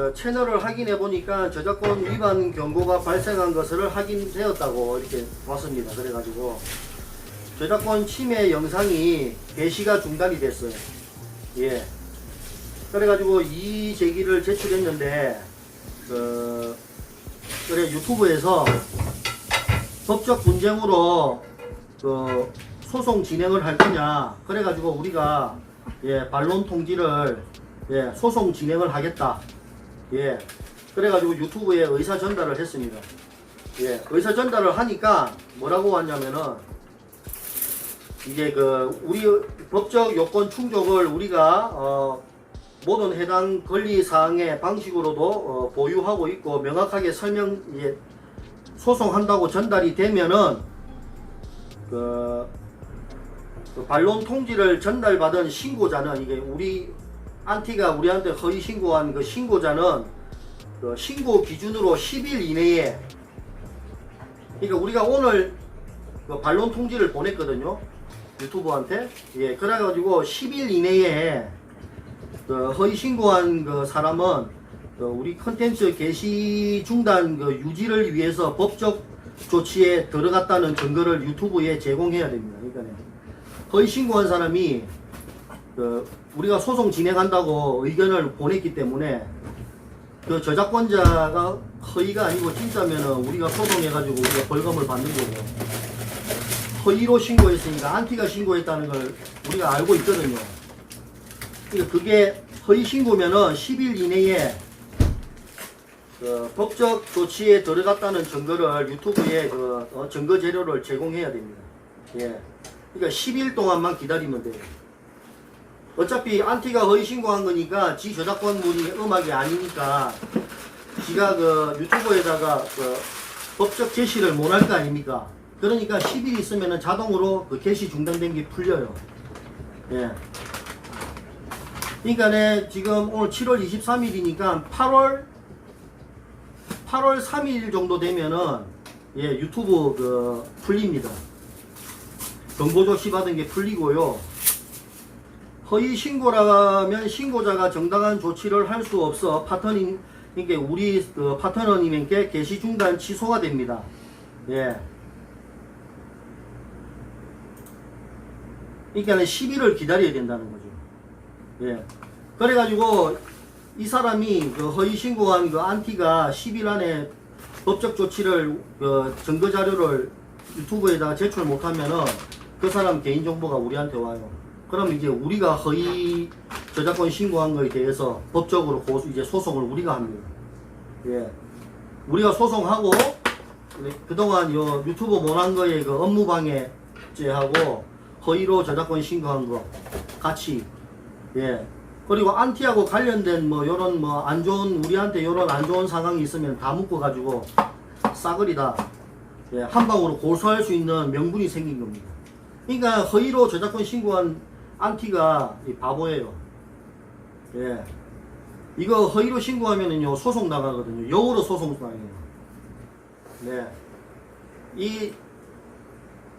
그 채널을 확인해 보니까 저작권 위반 경고가 발생한 것을 확인되었다고 이렇게 왔습니다. 그래가지고 저작권 침해 영상이 게시가 중단이 됐어요. 예. 그래가지고 이 제기를 제출했는데 그 그래 유튜브에서 법적 분쟁으로 그 소송 진행을 할 거냐 그래가지고 우리가 예 반론 통지를 예 소송 진행을 하겠다 예. 그래가지고 유튜브에 의사 전달을 했습니다. 예. 의사 전달을 하니까 뭐라고 왔냐면은 이제 그 우리 법적 요건 충족을 우리가 어 모든 해당 권리 사항의 방식으로도 어, 보유하고 있고 명확하게 설명 이제 소송한다고 전달이 되면은 그, 그 반론 통지를 전달받은 신고자는 이게 우리 안티가 우리한테 허위 신고한 그 신고자는 그 신고 기준으로 10일 이내에 그러니까 우리가 오늘 그 반론 통지를 보냈거든요. 유튜브한테. 예 그래가지고 10일 이내에 그 허위 신고한 그 사람은 그 우리 컨텐츠 게시 중단 그 유지를 위해서 법적 조치에 들어갔다는 증거를 유튜브에 제공해야 됩니다. 그러니까 허위 신고한 사람이 그 우리가 소송 진행한다고 의견을 보냈기 때문에 그 저작권자가 허위가 아니고 진짜면은 우리가 소송해가지고 우리가 벌금을 받는 거고 허위로 신고했으니까 안티가 신고했다는 걸 우리가 알고 있거든요. 그러니까 그게 허위 신고면은 10일 이내에 그 법적 조치에 들어갔다는 증거를 유튜브에 그 어, 증거 재료를 제공해야 됩니다. 예. 그러니까 10일 동안만 기다리면 돼요. 어차피 안티가 허위 신고한 거니까 지 저작권물이 음악이 아니니까 지가 그 유튜브에다가 그 법적 게시를 못 할 거 아닙니까? 그러니까 10일 있으면 자동으로 그 게시 중단된 게 풀려요. 예. 그러니까 네, 지금 오늘 7월 23일이니까 8월 8월 3일 정도 되면은 예, 유튜브 그 풀립니다. 정보 조치 받은 게 풀리고요. 허위 신고라면 신고자가 정당한 조치를 할 수 없어 파트너님 이게 우리 그 파트너님께 게시 중단 취소가 됩니다. 예. 그러니까 10일을 기다려야 된다는 거죠. 예. 그래가지고 이 사람이 그 허위 신고한 그 안티가 10일 안에 법적 조치를 그 증거 자료를 유튜브에다가 제출 못하면은 그 사람 개인 정보가 우리한테 와요. 그럼 이제 우리가 허위 저작권 신고한 거에 대해서 법적으로 고소 이제 소송을 우리가 합니다. 예. 우리가 소송하고 그동안 요 유튜브 못한 거에 그 업무방해죄하고 허위로 저작권 신고한 거 같이 예. 그리고 안티하고 관련된 뭐 요런 뭐 안 좋은 우리한테 요런 안 좋은 상황이 있으면 다 묶어 가지고 싸그리다 예, 한 방으로 고소할 수 있는 명분이 생긴 겁니다. 그러니까 허위로 저작권 신고한 안티가 이 바보예요. 예. 이거 허위로 신고하면은요 소송 나가거든요. 영어로 소송 나가요. 네. 이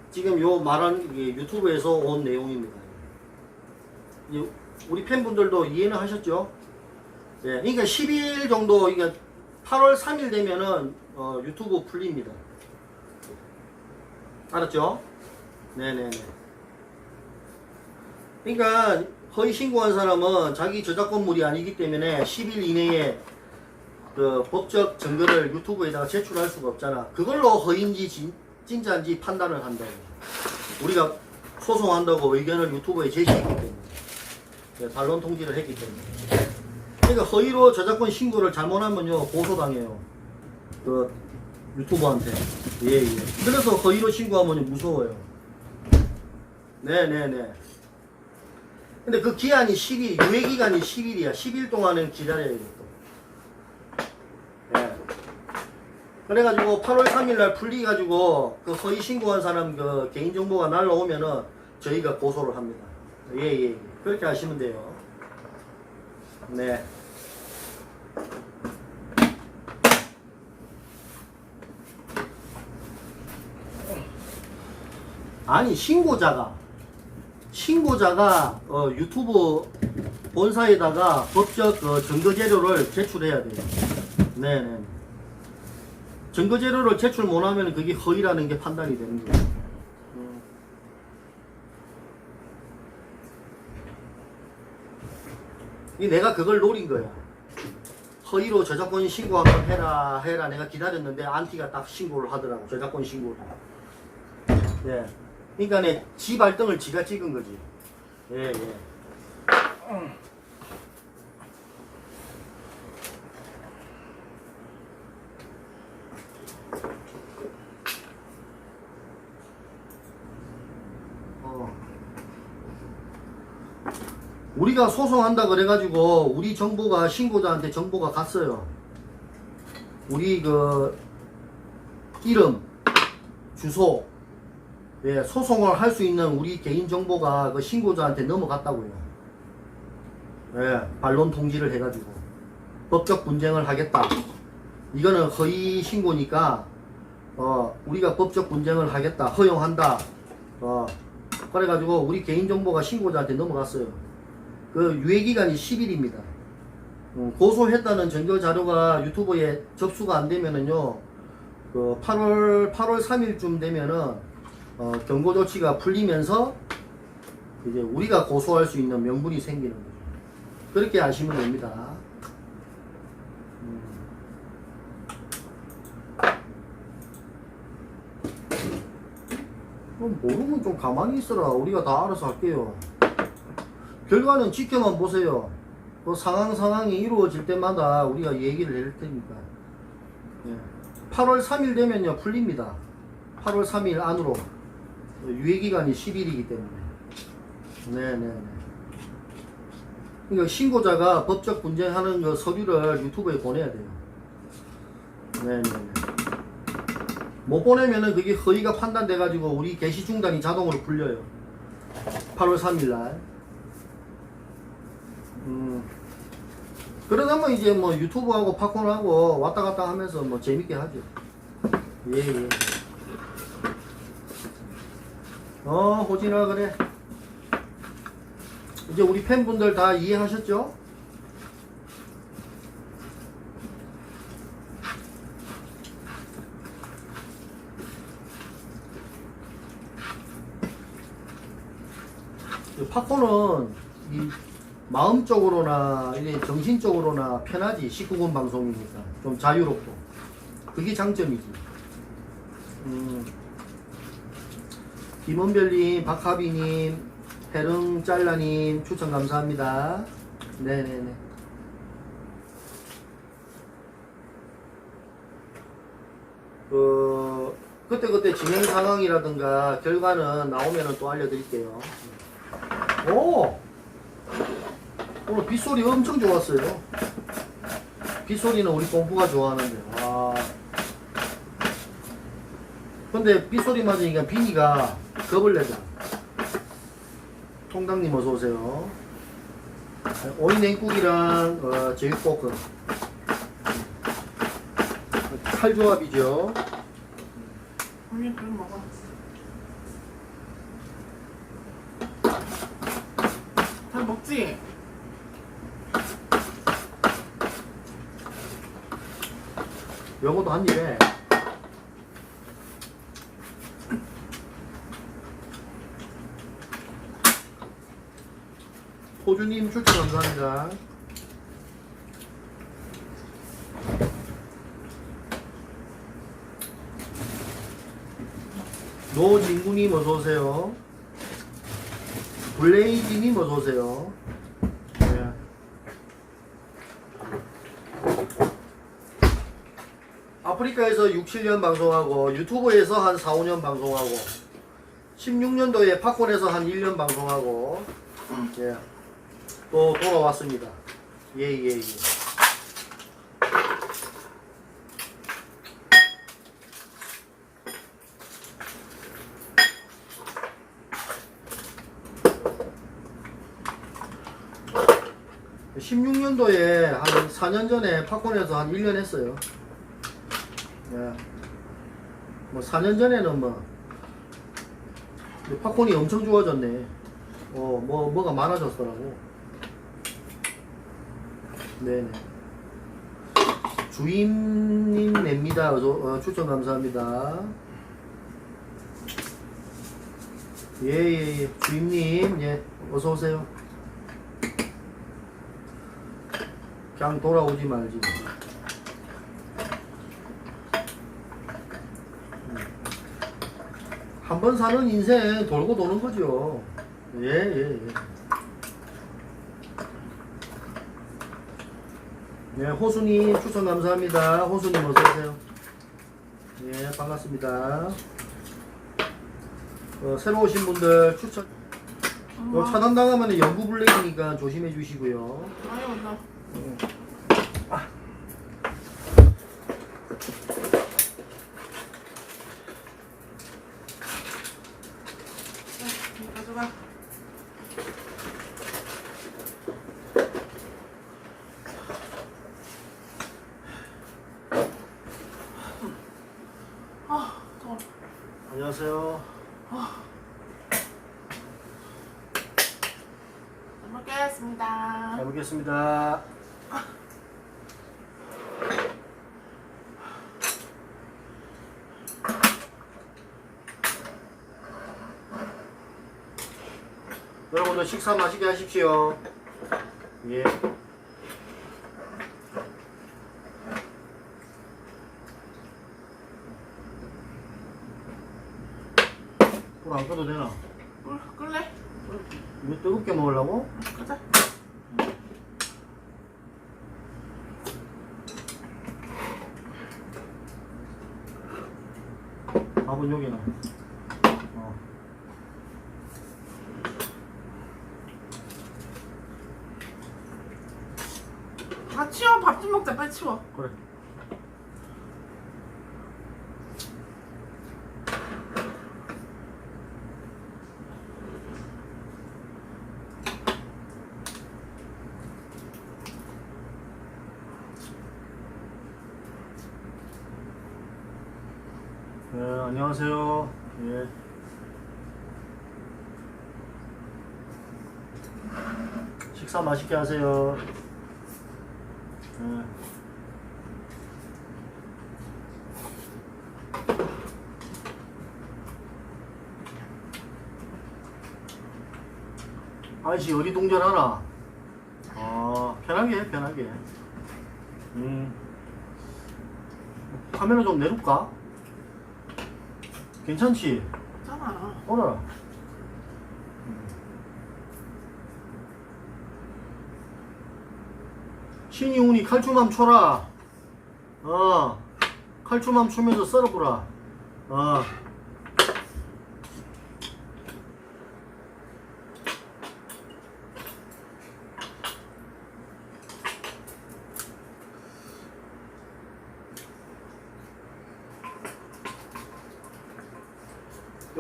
지금 요 말한 유튜브에서 온 내용입니다. 이 우리 팬분들도 이해는 하셨죠? 예, 그러니까 10일 정도, 그러니까 8월 3일 되면은 어, 유튜브 풀립니다. 알았죠? 네네네. 그러니까 허위 신고한 사람은 자기 저작권물이 아니기 때문에 10일 이내에 그 법적 증거를 유튜브에다가 제출할 수가 없잖아. 그걸로 허위인지 진, 진짜인지 판단을 한다고. 우리가 소송한다고 의견을 유튜브에 제시했기 때문에. 네, 반론 통지를 했기 때문에. 그러니까 허위로 저작권 신고를 잘못하면요 고소당해요. 그 유튜버한테. 예 예. 그래서 허위로 신고하면 무서워요. 네네네. 근데 그 기한이 10일, 유예 기간이 10일이야. 10일 동안은 기다려야 돼. 예. 그래가지고 8월 3일 날 풀리가지고 그 허위 신고한 사람 그 개인정보가 날라오면은 저희가 고소를 합니다. 예, 예. 예. 그렇게 하시면 돼요. 네. 아니 신고자가 신고자가 어, 유튜브 본사에다가 법적 그 증거 재료를 제출해야 돼요. 네 네. 증거 재료를 제출 못하면 그게 허위라는 게 판단이 되는 거예요. 음. 이 내가 그걸 노린 거야. 허위로 저작권 신고 한번 해라 해라 내가 기다렸는데 안티가 딱 신고를 하더라고 저작권 신고를. 예. 그러니까 내지 발등을 지가 찍은 거지. 예 예. 어. 우리가 소송한다 그래가지고 우리 정보가 신고자한테 정보가 갔어요. 우리 그 이름, 주소, 예, 소송을 할 수 있는 우리 개인 정보가 그 신고자한테 넘어갔다고요. 예, 반론 통지를 해가지고 법적 분쟁을 하겠다. 이거는 허위 신고니까 어 우리가 법적 분쟁을 하겠다, 허용한다. 어 그래가지고 우리 개인 정보가 신고자한테 넘어갔어요. 그 유예 기간이 10일입니다. 고소했다는 증거 자료가 유튜브에 접수가 안 되면은요, 그 8월 8월 3일쯤 되면은 어, 경고 조치가 풀리면서 이제 우리가 고소할 수 있는 명분이 생기는 거죠. 그렇게 아시면 됩니다. 음. 모르면 좀 가만히 있어라. 우리가 다 알아서 할게요. 결과는 지켜만 보세요. 그 상황 상황이 이루어질 때마다 우리가 얘기를 할 테니까. 예. 8월 3일 되면요 풀립니다. 8월 3일 안으로 유예 기간이 10일이기 때문에. 네네네. 그러니까 신고자가 법적 분쟁하는 그 서류를 유튜브에 보내야 돼요. 네네네. 못 보내면은 그게 허위가 판단돼 가지고 우리 게시 중단이 자동으로 풀려요. 8월 3일 날. 음. 그러다면 이제 뭐 유튜브하고 팝콘하고 왔다 갔다 하면서 뭐 재밌게 하죠. 예, 예. 어, 호진아, 그래. 이제 우리 팬분들 다 이해하셨죠? 이 팝콘은 이 마음적으로나 정신적으로나 편하지 19금 방송이니까 좀 자유롭고 그게 장점이지 음, 김원별님 박하비님 해릉잘라님 추천 감사합니다 네네네 그 그때그때 진행 상황이라든가 결과는 나오면은 또 알려드릴게요 오 오늘 빗소리 엄청 좋았어요. 빗소리는 우리 공부가 좋아하는데. 와. 근데 빗소리 맞으니까 비니가 겁을 내자. 통당님 어서 오세요. 오이 냉국이랑 어, 제육볶음. 칼조합이죠. 언니 그럼 먹어. 잘 먹지? 요거도 한 입에. 호주님 추천 감사합니다. 노진구님 어서오세요. 블레이지님 어서오세요. 네. 아프리카에서 6, 7년 방송하고 유튜브에서 한 4, 5년 방송하고 16년도에 팝콘에서 한 1년 방송하고 예. 또 돌아왔습니다. 예 예 예, 예. (16년도에) 한 4년 전에 팝콘에서 한 1년 했어요 예. 뭐 4년 전에는 뭐 팝콘이 엄청 좋아졌네. 어, 뭐 뭐가 많아졌더라고. 네네. 주임님 냅니다. 어, 어, 추천 감사합니다. 예예 예 주임님 예 어서 오세요. 그냥 돌아오지 말지. 한 번 사는 인생 돌고 도는 거죠. 예, 예, 예. 네, 호수님 추천 감사합니다. 호수님 어서오세요. 예, 반갑습니다. 어, 새로 오신 분들 추천. 요 차단당하면 연구 블랙이니까 조심해 주시고요. 많이 온다. 네, 가져가. 아, 더워. 안녕하세요. 잘 먹겠습니다. 잘 먹겠습니다. 여러분들 식사 맛있게 하십시오. 예. 불안 꺼도 되나? 꿀, 끌래? 이거 뜨겁게 먹으려고? 가자. 밥은 여기는. 어. 다 치워. 밥 좀 먹자. 빨리 치워. 그래. 네, 안녕하세요. 예. 식사 맛있게 하세요. 네. 아저씨 어디 동전하나? 아 편하게 해 편하게 음 카메라 좀 내릴까? 괜찮지? 있잖아. 오라 신이훈이 칼춤함 쳐라 어 칼춤함 추면서 썰어보라 어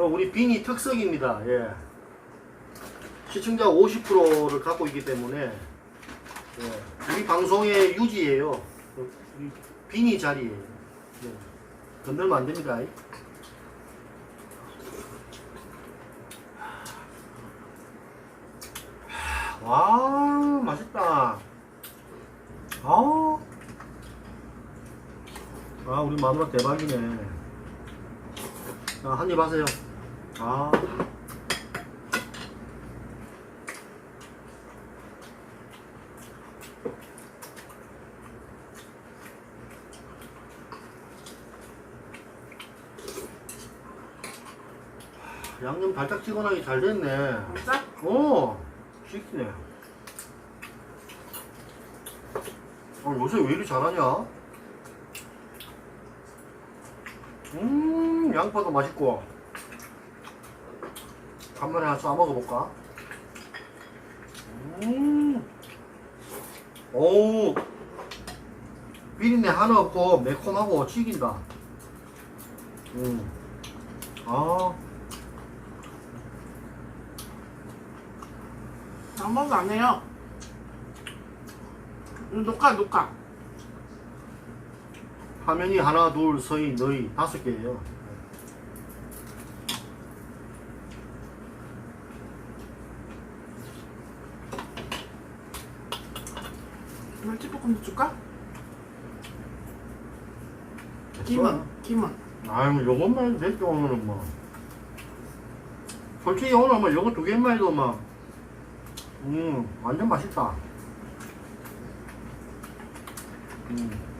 요 우리 빈이 특석입니다. 예. 시청자 50%를 갖고 있기 때문에 예. 우리 방송의 유지예요. 빈이 자리예요. 예. 건들면 안 됩니다. 와 맛있다. 아, 아 우리 마누라 대박이네. 자, 한입 하세요. 아. 양념 달짝지근하게 잘 됐네. 진짜? 오, 시키네. 어, 요새 왜 이리 잘하냐? 음, 양파도 맛있고. 간만에 하나 싸 먹어볼까? 음, 오, 비린내 하나 없고 매콤하고 튀긴다. 음, 아, 아무것도 안 해요. 이거 녹화, 녹화. 화면이 하나, 둘, 서희, 너희 다섯 개예요. 멸치볶음도 줄까? 김은 김은. 아유 요것만 해도 됐죠 오늘은 뭐. 솔직히 오늘 뭐 요거 두 개만 해도 막음 완전 맛있다 음.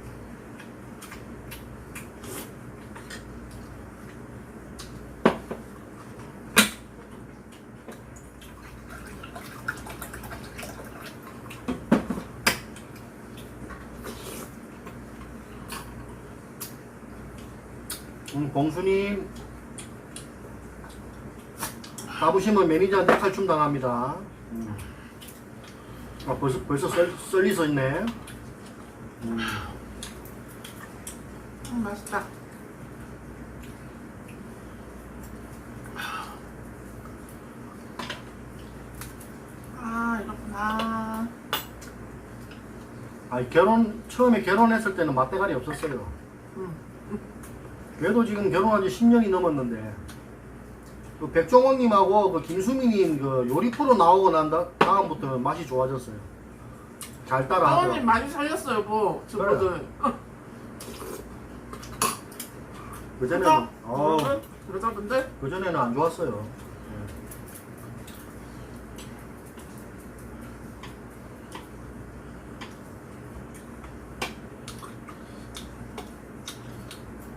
음, 봉수님 가보시면 매니저한테 칼춤 당합니다. 음. 아 벌써 벌써 썰, 썰리 서 있네. 음. 음, 맛있다. 아 이렇구나. 아 결혼 처음에 결혼했을 때는 맛대가리 없었어요. 음. 그래도 지금 결혼한 지 10년이 넘었는데 그 백종원님하고 그 김수민님 그 요리 프로 나오고 난 다, 다음부터 맛이 좋아졌어요. 잘 따라 사원님 하더라고. 많이 살렸어요 여보. 저거들. 그전에는 어, 여자분? 여자분들? 그전에는 안 좋았어요.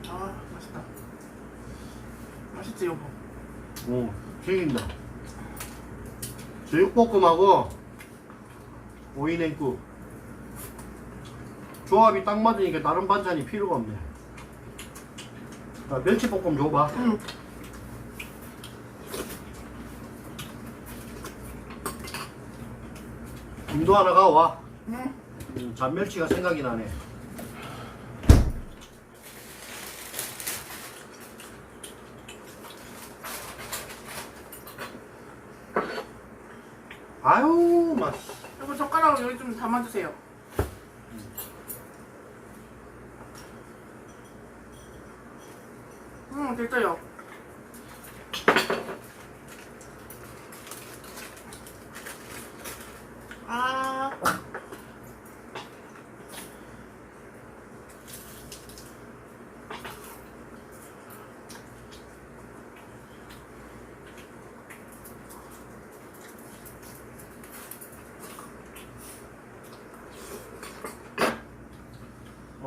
아 맛있다. 맛있지 여보. 오, 튀긴다. 제육볶음하고 오이냉국. 조합이 딱 맞으니까 다른 반찬이 필요가 없네. 자, 멸치볶음 줘봐. 응. 김도 하나 가와. 응. 음, 잔멸치가 생각이 나네. 아유, 맛. 여보 젓가락으로 여기 좀 담아주세요. 응 됐어요.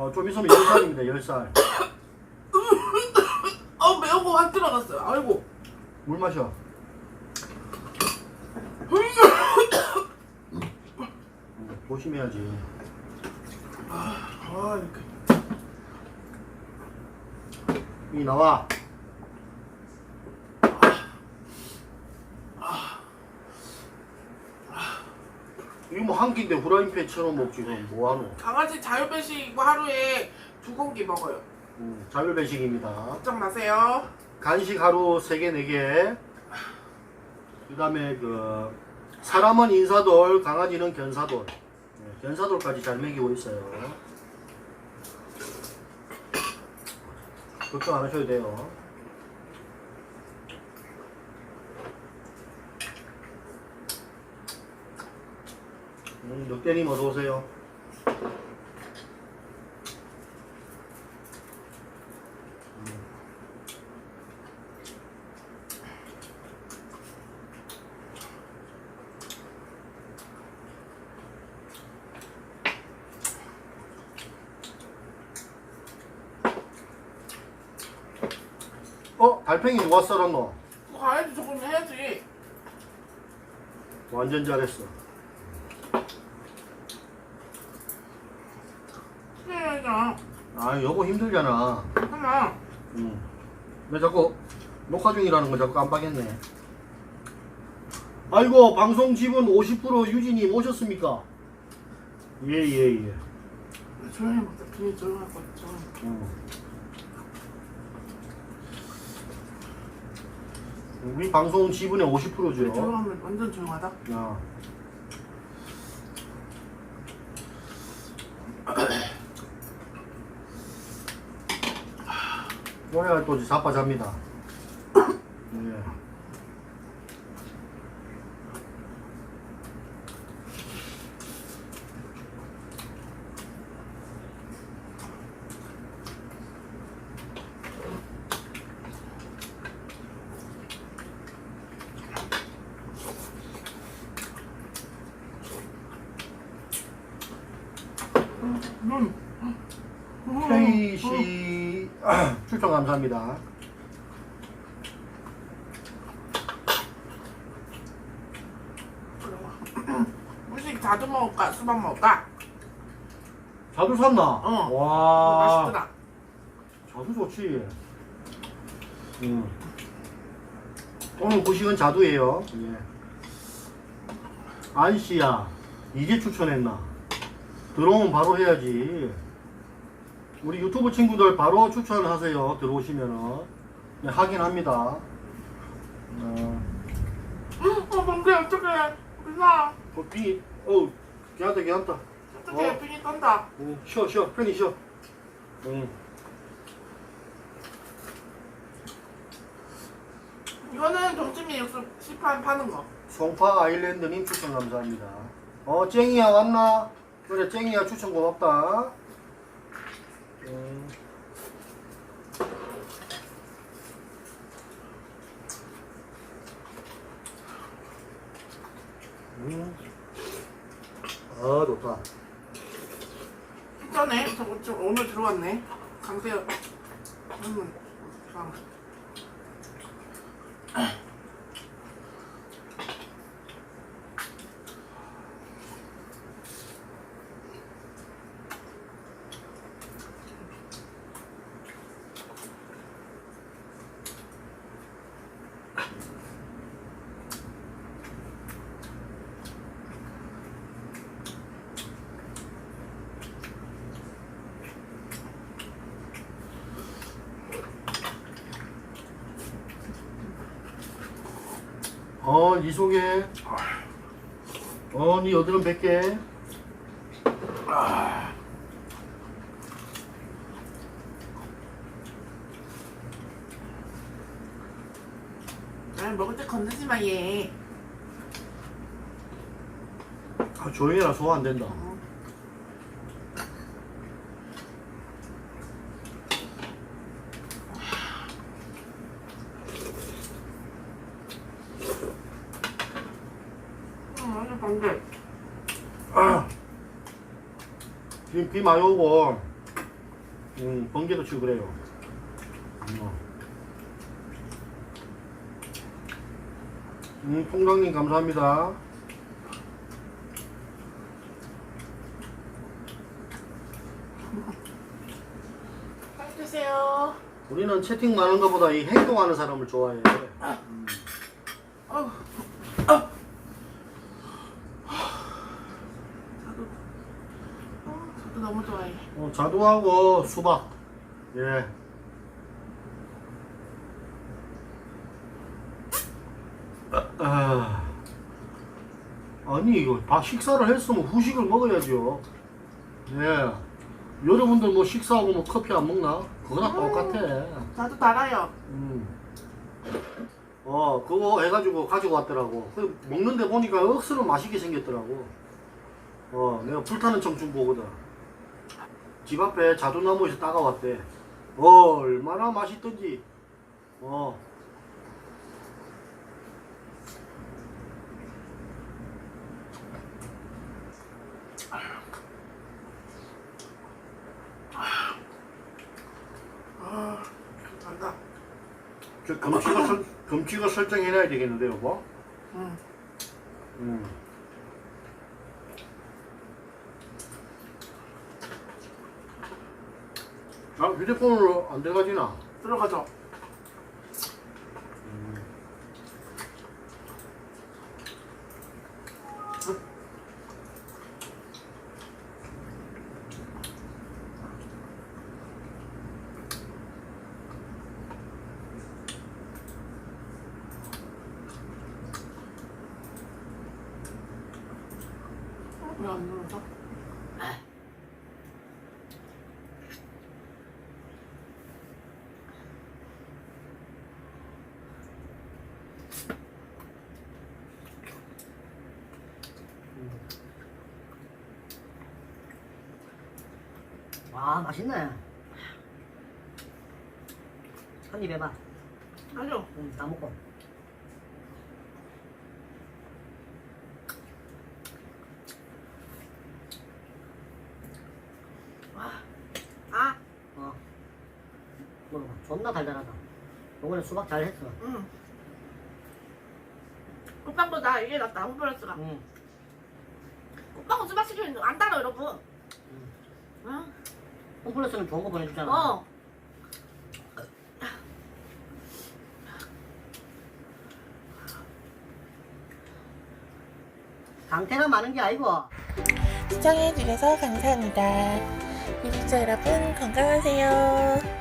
어, 좀 있으면 10살입니다, 10살. 어 매운 거 확 들어갔어요. 아이고. 물 마셔. 음, 조심해야지. 아 이렇게. 이 나와. 이거 뭐 한 끼인데 후라이팬처럼 먹지 그럼 뭐하노? 강아지 자율배식 이거 하루에 두 공기 먹어요. 음, 자율배식입니다. 걱정 마세요. 간식 하루 3개, 4개. 그 다음에 그 사람은 인사돌, 강아지는 견사돌. 네, 견사돌까지 잘 먹이고 있어요. 걱정 안 하셔도 돼요. 음, 늑대님 어서 오세요. 어? 달팽이 누가 썰었노? 뭐 가야지 조금 해야지. 완전 잘했어. 해야죠. 아, 여보 힘들잖아. 잠깐만. 응. 왜 자꾸 녹화 중이라는 거 자꾸 깜빡했네. 아이고, 방송 지분 50% 유진님 오셨습니까? 예, 예, 예. 조용히 먹자. 비닐 조용할. 조용히. 응. 우리 방송 지분의 50%죠. 조용하면 완전 조용하다. 야. 노래가 또 자빠잡니다. 예. 음. 태희 씨 추천 감사합니다. 무식 자주 먹을까? 수박 먹을까? 자두 샀나? 응. 와. 맛있더라. 자두 좋지. 음. 오늘 구식은 자두예요. 예. 안씨야, 이제 추천했나? 들어오면 바로 해야지. 우리 유튜브 친구들 바로 추천하세요. 들어오시면은 네, 확인합니다. 어, 어, 뭔데 어떡해. 누나. 어, 비, 어, 괜찮다, 괜찮다. 어떡해. 어. 빙이 떤다. 응, 쉬어, 쉬어, 편히 쉬어. 응. 이거는 동치미 육수 시판 파는 거. 송파 아일랜드님 추천 감사합니다. 어, 쨍이야 왔나? 그래, 쨍이야 추천 고맙다. 음. 아, 좋다. 전에 저거 좀 오늘 들어왔네. 강세요. 음. 강. 어, 니 소개. 어, 니 여드름 100개. 아, 먹을 때 건드지 마 얘. 아, 조용히 해라, 소화 안 된다. 응, 완전 반대. 아. 지금 비 많이 오고, 음, 번개도 치고 그래요. 음, 음 통장님 감사합니다. 잘 드세요. 우리는 채팅 많은 것보다 이 행동하는 사람을 좋아해. 음. 어우. 어. 저도. 어, 저도 너무 좋아해. 어, 자두하고 수박. 예. 아, 아니 이거 다 식사를 했으면 후식을 먹어야죠. 예. 여러분들 뭐 식사하고 뭐 커피 안 먹나? 그거랑 똑같아. 나도 달아요. 음. 어, 그거 해가지고 가지고 왔더라고. 그 먹는데 보니까 억수로 맛있게 생겼더라고. 어, 내가 불타는 청춘 보거든. 집 앞에 자두나무에서 따가왔대. 어, 얼마나 맛있던지. 어. 아, 간다. 저 금치가 설, 금치가 설정해놔야 되겠는데, 여보? 응. 음. 아, 휴대폰으로 안 들어가지나? 들어가죠. 와 맛있네. 한 입 해봐. 아니요. 응, 다 먹고 아어 아. 먹어봐 뭐, 존나 달달하다. 요번에 수박 잘 했어. 응. 국밥보다 이게 낫다 홈플러스가. 응. 꽃빵은 수박 시키면 안 달아 여러분. 홈플러스는 좋은 거 보내주잖아. 어. 강태가 많은 게 아니고. 시청해주셔서 감사합니다. 구독자 여러분 건강하세요.